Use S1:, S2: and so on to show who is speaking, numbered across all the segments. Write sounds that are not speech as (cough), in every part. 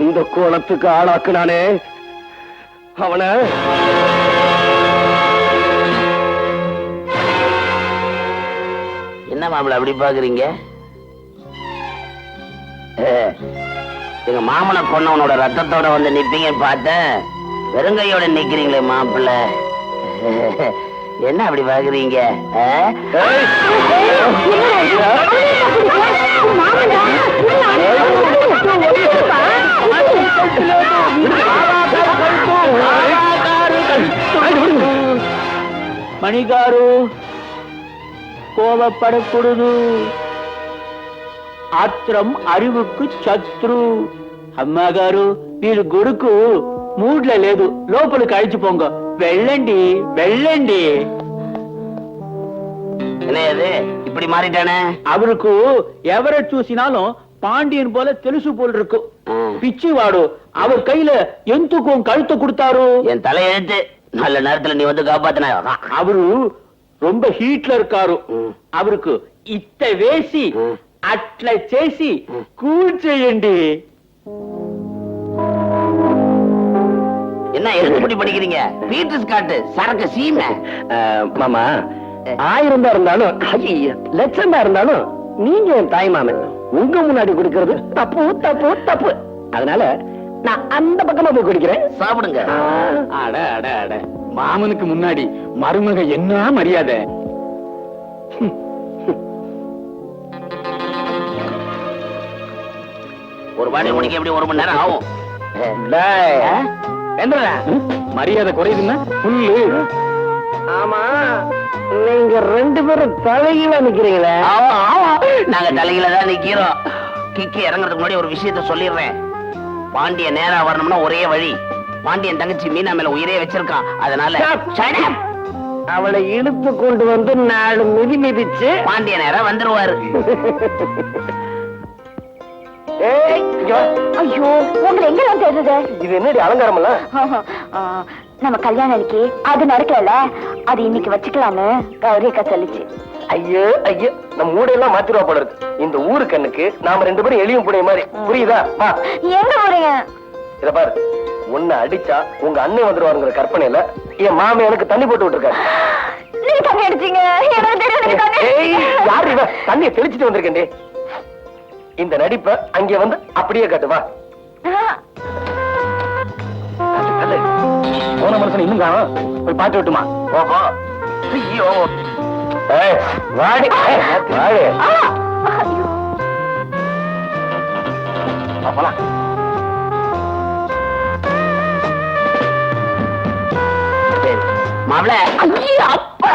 S1: இந்த கோலத்துக்கு ஆளாக்குனானே? அவன?
S2: என்ன மாப்பிள்ள அப்படி பாக்குறீங்க? எங்க மாமனை கொன்னவனோட ரத்தத்தோட வந்து நிப்பீங்க பார்த்தேன். வெறுங்கையோட நிக்கிறீங்களே மாப்பிள்ள என்ன அப்படி பாக்குறீங்க?
S3: మణిగారు కోవపడకూడదు ఆత్రం అరివుకు శత్రు అమ్మగారు మీరు குருக்கு மூட்ல லேது లోపలికి అడిచిపోంగ వెళ్ళండి
S2: வெள்ளண்டி என்னது இப்படி மாறிட்டானே?
S3: அவருக்கு எவரை சூசினாலும் பாண்டியன் போல தெலுசு போல் இருக்கும்
S2: பிச்சு
S3: வாடு அவர் கையில எந்துக்கும் கழுத்து கொடுத்தாரு.
S2: என் தலையெழுத்து. நல்ல நேரத்துல நீ வந்து காப்பாத்தினாயா
S3: அவரு ரொம்ப ஹீட்ல
S2: இருக்காரு.
S3: அவருக்கு இத்த
S2: வேசி
S3: అట్ల చేసి కూల్
S2: என்ன எழுதி படிக்கிறீங்க? பீட்டர்ஸ் காட்டு சரக்கு சீமை.
S1: ஆயிரம் தான் இருந்தாலும் லட்சம் தான் இருந்தாலும் நீங்க என் தாய் மாமன். உங்க முன்னாடி கொடுக்கறது தப்பு தப்பு தப்பு. அதனால நான் அந்த பக்கமா போய் குடிக்கிறேன்.
S2: சாப்பிடுங்க.
S3: அட அட அட. மாமனுக்கு முன்னாடி மருமக என்ன மரியாதை?
S2: ஒரு பாடி முடிக்க எப்படி ஒரு மணி நேரம் ஆகும்.
S3: மரியாதை குறையுதுன்னா புல்லு.
S1: ஆமா நீங்க ரெண்டு பேரும் தலையில நிக்கிறீங்களே.
S2: நாங்க தலையில தான் நிக்கிறோம். கிக்கி இறங்குறதுக்கு முன்னாடி ஒரு விஷயத்த சொல்லிடுறேன். பாண்டிய நேரா வரணும்னா ஒரே வழி. பாண்டியன் தங்கச்சி மீனா மேல உயிரே வச்சிருக்கான். அதனால.
S1: அவளை இழுத்து கொண்டு வந்து நாலு மிதி மிதிச்சு.
S2: பாண்டிய நேரா வந்துருவாரு.
S4: ஐயோ உங்களை எங்கெல்லாம் தேடுறது?
S1: இது என்னடி அலங்காரம்
S4: நம்ம கல்யாணம் அன்னைக்கு அது நடக்கல அது இன்னைக்கு வச்சுக்கலாம்னு கௌரி அக்கா சொல்லிச்சு.
S1: ஐயோ ஐயோ நம்ம ஊடையெல்லாம் மாத்திருவா போல இருக்கு. இந்த ஊரு கண்ணுக்கு நாம ரெண்டு பேரும் எளியும் புடைய மாதிரி. புரியுதா? வா.
S4: எங்க போறீங்க?
S1: இத பாரு. உன்னை அடிச்சா உங்க அண்ணன் வந்துருவாருங்கிற கற்பனையில என் மாமன் எனக்கு தண்ணி போட்டு விட்டுருக்காரு. தண்ணியை தெளிச்சிட்டு வந்திருக்கேன்டி இந்த நடிப்ப அங்க வந்து அப்படியே காட்டு வா.
S4: ஆ,
S1: தள்ளு. போன மனுஷன் இன்னும் காணோம். போய் பாத்து விட்டுமா. ஓஹோ. ஐயோ. வாடி. வாடி. போலாம்.
S2: ஐயே, அப்பா.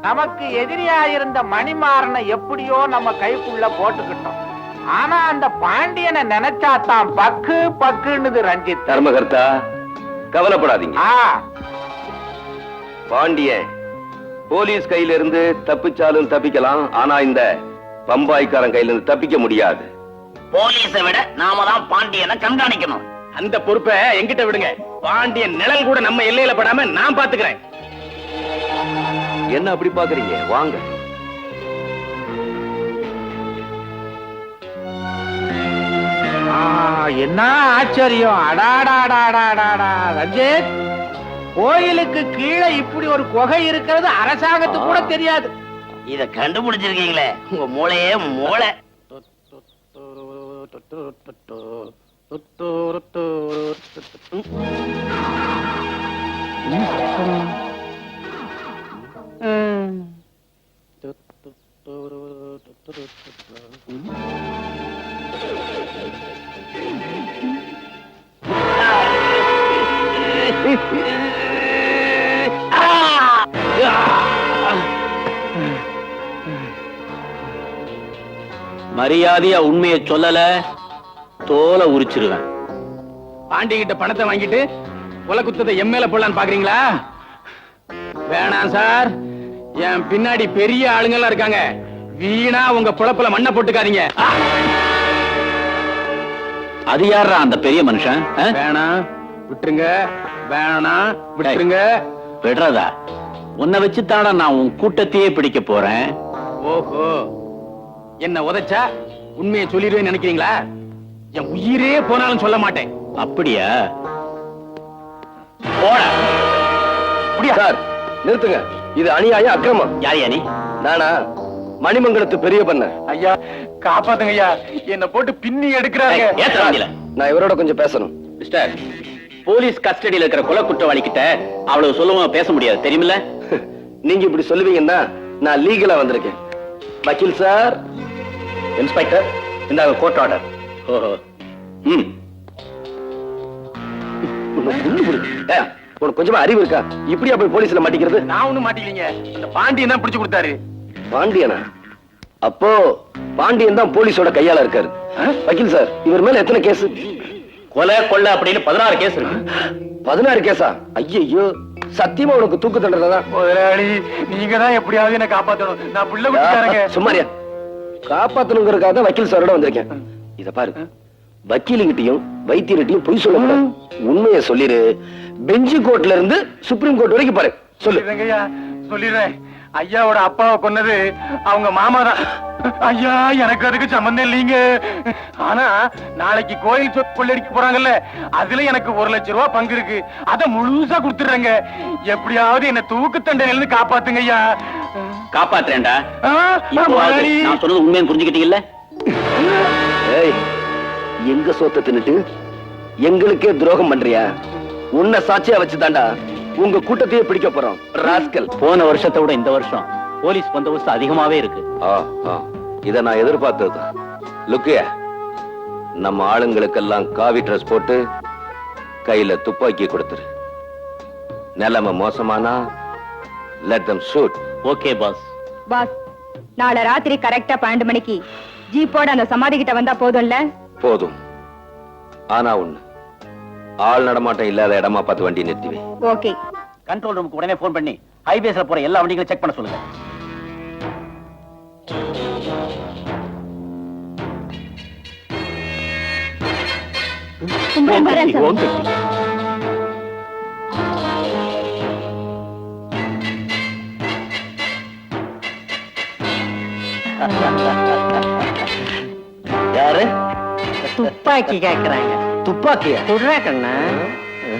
S5: நமக்கு எதிரியா இருந்த மணிமாறனை எப்படியோ நம்ம கைக்குள்ள போட்டுக்கிட்டோம். ஆனா அந்த பாண்டியனை நினைச்சா தான் பக்கு பக்குன்னுது ரஞ்சித்.
S6: தர்மகர்த்தா கவலைப்படாதீங்க.
S5: ஆ.
S6: பாண்டியன் போலீஸ் கையில இருந்து தப்பிச்சாலும் தப்பிக்கலாம் ஆனா இந்த பம்பாய்க்காரன் கையில இருந்து தப்பிக்க முடியாது.
S2: போலீஸை விட நாம தான் பாண்டியனை கண்காணிக்கணும்.
S3: அந்த பொறுப்பை எங்கிட்ட விடுங்க. பாண்டியன் நிழல் கூட நம்ம எல்லையில படாம நான் பாத்துக்கிறேன்.
S6: என்ன அப்படி பாக்குறீங்க? வாங்க.
S5: என்ன ஆச்சரியம்? அடாடாடாடாடாடா ரஞ்சித். கோயிலுக்கு கீழே இப்படி ஒரு குகை இருக்கிறது அரசாங்கத்துக்கு கூட தெரியாது.
S2: இத கண்டுபிடிச்சிருக்கீங்களே. உங்க மூளையே மூளை.
S3: மரியாதையா உண்மையை சொல்லல தோலை உரிச்சிருவேன். பாண்டி கிட்ட பணத்தை வாங்கிட்டு கொலை குத்தத்தை எம் மேல போடலான்னு பாக்குறீங்களா? வேணாம் சார். என் பின்னாடி பெரிய ஆளுங்கெல்லாம் இருக்காங்க. வீணா உங்க புழப்புல மண்ணை போட்டுக்காதீங்க. அது யாரா அந்த பெரிய மனுஷன்? வேணாம்.
S7: விட்டுருங்க. வேணாம். விட்டுருங்க.
S3: விடுறதா? உன்னை வச்சுத்தாடா நான் உன் கூட்டத்தையே பிடிக்க போறேன்.
S7: ஓஹோ. என்ன உதைச்சா? உண்மையை சொல்லிடுவேன்னு நினைக்கிறீங்களா? என் உயிரே போனாலும் சொல்ல மாட்டேன்.
S3: அப்படியா? போடா.
S1: சார் நிறுத்துங்க. இது அநியாயம் அக்கிரமம்.
S3: யார் நீ?
S1: நானா? மணிமங்கலத்து பெரிய பண்ண.
S7: ஐயா காப்பாத்துங்க ஐயா. என்ன போட்டு பின்னி எடுக்கிறாங்க.
S1: நான் இவரோட கொஞ்சம் பேசணும்.
S3: மிஸ்டர் போலீஸ் கஸ்டடியில இருக்கிற கொலை குற்றவாளி கிட்ட அவ்வளவு சுலபமா பேச முடியாது. தெரியுமில்ல? (laughs)
S1: நீங்க இப்படி சொல்லுவீங்கன்னா நான் லீகலா வந்திருக்கேன். வக்கீல் சார்.
S3: இன்ஸ்பெக்டர் இந்தாங்க கோர்ட் ஆர்டர் ஓஹோ. ம்.
S1: உனக்கு கொஞ்சமா அறிவு இருக்கா? இப்படியா போய் போலீஸ்ல மாட்டிக்கிறது?
S7: நான் ஒண்ணும் மாட்டிக்கலீங்க. அந்த பாண்டியன் தான் பிடிச்சு கொடுத்தாரு.
S1: பாண்டியனா? அப்போ பாண்டியன் தான் போலீஸோட கையால இருக்காரு. வக்கீல் சார் இவர் மேல எத்தனை கேஸ்?
S3: கொலை கொள்ளை அப்படின்னு பதினாறு கேஸ் இருக்கு.
S1: பதினாறு கேஸா? ஐயோ சத்தியமா உனக்கு தூக்கு தண்டனை தான்?
S7: நீங்க தான் எப்படியாவது என்ன காப்பாத்தணும். நான் புள்ள
S1: சும்மாரியா காப்பாத்தணுங்கிறதுக்காக தான் வக்கீல் சாரோட வந்திருக்கேன். இத பாரு. வக்கீலுங்கிட்டையும் வைத்தியர்கிட்டையும் பொய் சொல்ல உண்மையை சொல்லிரு. பெஞ்சு கோர்ட்ல இருந்து சுப்ரீம் கோர்ட் வரைக்கும் பாரு. சொல்லு.
S7: சொல்லிடுறேன். ஐயாவோட அப்பாவை கொன்னது அவங்க மாமா தான். ஐயா எனக்கு அதுக்கு சம்பந்தம் இல்லைங்க. ஆனா நாளைக்கு கோயில் சொத்து கொள்ளடிக்க போறாங்கல்ல அதுல எனக்கு ஒரு லட்சம் ரூபாய் பங்கு இருக்கு. அத முழுசா கொடுத்துடுறேங்க. எப்படியாவது என்ன தூக்கு தண்டனையில இருந்து காப்பாத்துங்க ஐயா
S3: காப்பாத்துறேன்டா. நான் சொன்னது உண்மைன்னு புரிஞ்சுக்கிட்டீங்கல்ல?
S1: எங்க சொத்தை தின்னுட்டு? எங்களுக்கே துரோகம் பண்றியா? உன்னை சாட்சியா வச்சுதான்டா உங்க கூட்டத்தையே பிடிக்க போறோம். ராஸ்கல்.
S3: போன வருஷத்தை விட இந்த வருஷம் போலீஸ் பந்தோபஸ்து அதிகமாவே இருக்கு.
S1: இத நான் எதிர்பார்த்தது லுக்கிய நம்ம ஆளுங்களுக்கெல்லாம் காவி ட்ரெஸ் போட்டு கையில துப்பாக்கி கொடுத்துரு. நிலைமை மோசமானா let them shoot
S3: okay boss
S8: boss நாளை ராத்திரி கரெக்டா பன்னெண்டு மணிக்கு ஜீப்போட அந்த சமாதி கிட்ட வந்தா போதும்ல?
S1: போதும். ஆனா ஒண்ணு. ஆள் நடமாட்டம் இல்லாத இடமா பார்த்து வண்டி நிறுத்திவே.
S8: ஓகே
S3: கண்ட்ரோல் ரூமுக்கு உடனே ஃபோன் பண்ணி ஹைவேஸ்ல போற எல்லா வண்டிகளையும் செக் பண்ண சொல்லுங்க.
S8: வரேன் சாமி.
S3: ஓகே. யாரு
S9: துப்பாக்கி கேக்குறாங்க.
S3: துப்பாக்கியா?
S9: குடுறா கண்ணா.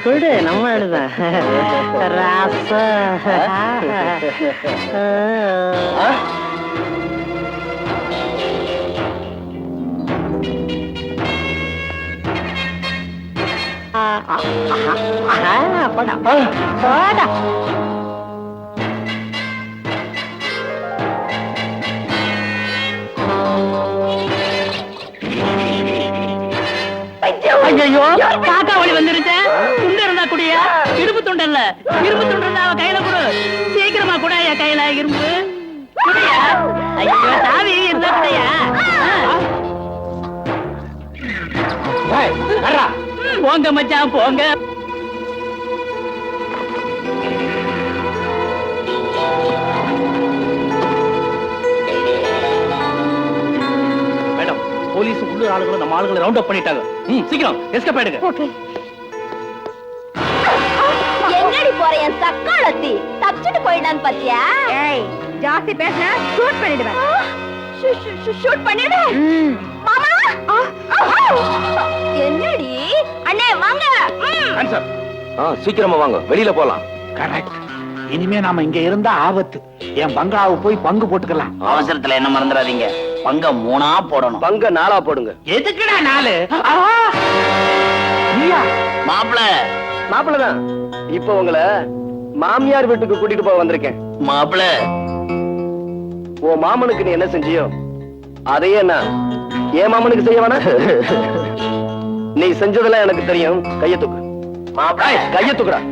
S9: குடு நம்ம எழுதான் ராசா. போடா. போடா. ஐயோ காக்கா வழி வந்துருச்சேன் துண்டு இருந்தா குடியா? இரும்பு துண்டு இல்ல. இரும்பு துண்டு இருந்தா அவ கையில கொடு. சீக்கிரமா கூட என் கையில இரும்பு. குடியா? ஐயோ சாவி இருந்தா குடியா? போங்க மச்சான் போங்க.
S3: உள்ளூர் ஆளுங்களும் நம்ம ஆளுங்களை ரவுண்ட் அப் பண்ணிட்டாங்க. ம் சீக்கிரம் எஸ்கேப் ஆயிடுங்க.
S8: ஓகே.
S10: எங்கடி போற என் சக்காலத்தி தப்பிச்சுட்டு போயிடான்னு பாத்தியா
S8: ஏய் ஜாஸ்தி பேசினா ஷூட் பண்ணிடுவேன்.
S10: ஷூட் பண்ணிடு.
S8: ம்.
S10: மாமா? என்னடி? அண்ணே வாங்க. ம்.
S7: ஆன்சர்
S1: ஆ, சீக்கிரமா வாங்க. வெளியில போலாம்.
S5: கரெக்ட் இனிமே நாம இங்க இருந்தா ஆபத்து. என் பங்களாவை போய் பங்கு போட்டுக்கலாம்.
S2: அவசரத்துல என்ன மறந்துடாதீங்க. பங்க மூணா போடணும்.
S1: பங்க நாளா போடுங்க.
S5: எதுக்குடா நாலு?
S2: மாப்பிள.
S1: மாப்பிள்ளதான் இப்ப உங்களை மாமியார் வீட்டுக்கு கூட்டிட்டு போக வந்திருக்கேன்.
S2: மாப்பிள.
S1: உன் மாமனுக்கு நீ என்ன செஞ்சியோ அதையே நான் என் மாமனுக்கு செய்ய வேணா நீ செஞ்சதெல்லாம் எனக்கு தெரியும். கைய தூக்கு. மாப்பிள. கைய தூக்குடா.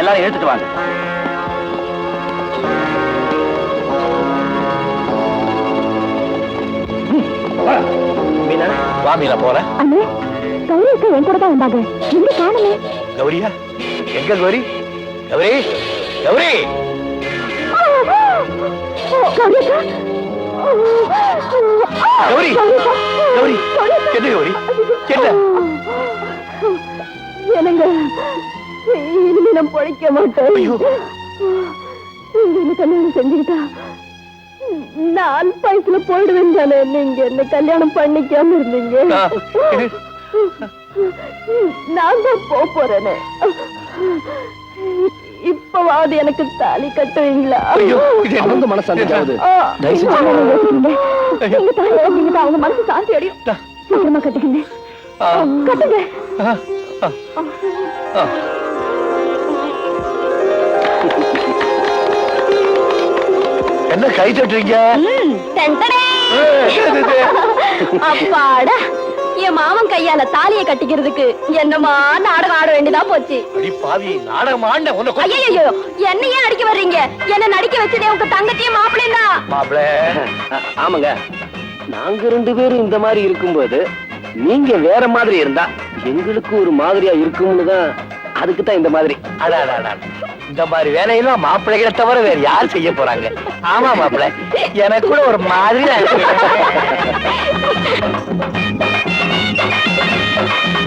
S11: எல்லாரும் எடுத்துட்டு வாங்க. மீனா வா மீனா போறேன்
S12: அண்ணே கௌரி அக்கா என் கூட தான் வந்தாங்க. எங்க காணுமே.
S11: கௌரியா? எங்க கௌரி? கௌரி? கௌரி?
S12: கௌரி அக்கா
S11: கௌரி கௌரி. என்ன கௌரி? என்ன?
S12: நான் பொழைக்க மாட்டேன். நீங்க கல்யாணம் செஞ்சுக்கிட்டா? நான் வயசுல போயிடுவேன் தானே. நீங்க என்ன கல்யாணம் பண்ணிக்காம இருந்தீங்க? நான் தான் போக போறேனே. இப்பவாவது எனக்கு தாலி கட்டுவீங்களா?
S11: அவங்க மனசு.
S12: நீங்க தாலி கட்டிக்கிட்டு அவங்க மனசு சாந்தி அடையும். சீக்கிரமா கட்டுங்க. கட்டுங்க
S11: என்ன கை தட்டுறீங்க?
S12: அப்பாடா என் மாமன் கையால தாலியை கட்டிக்கிறதுக்கு என்னமா நாடகம் ஆட வேண்டியதா போச்சு? ஐயோ என்ன ஏன் அடிக்க வர்றீங்க? என்ன நடிக்க வச்சதே உங்க தங்கச்சியும் மாப்பிள்ளையும் தான்.
S11: மாப்பிள
S1: ஆமாங்க. நாங்க ரெண்டு பேரும் இந்த மாதிரி இருக்கும்போது நீங்க வேற மாதிரி இருந்தா எங்களுக்கு ஒரு மாதிரியா இருக்கும்னு தான் அதுக்கு தான் இந்த மாதிரி.
S11: அடா, அடா, அடா. இந்த மாதிரி வேலையெல்லாம் மாப்பிள்ளைகளை தவிர வேற யார் செய்ய போறாங்க? ஆமா மாப்பிள எனக்கு கூட ஒரு மாதிரியா இருக்கு. (laughs)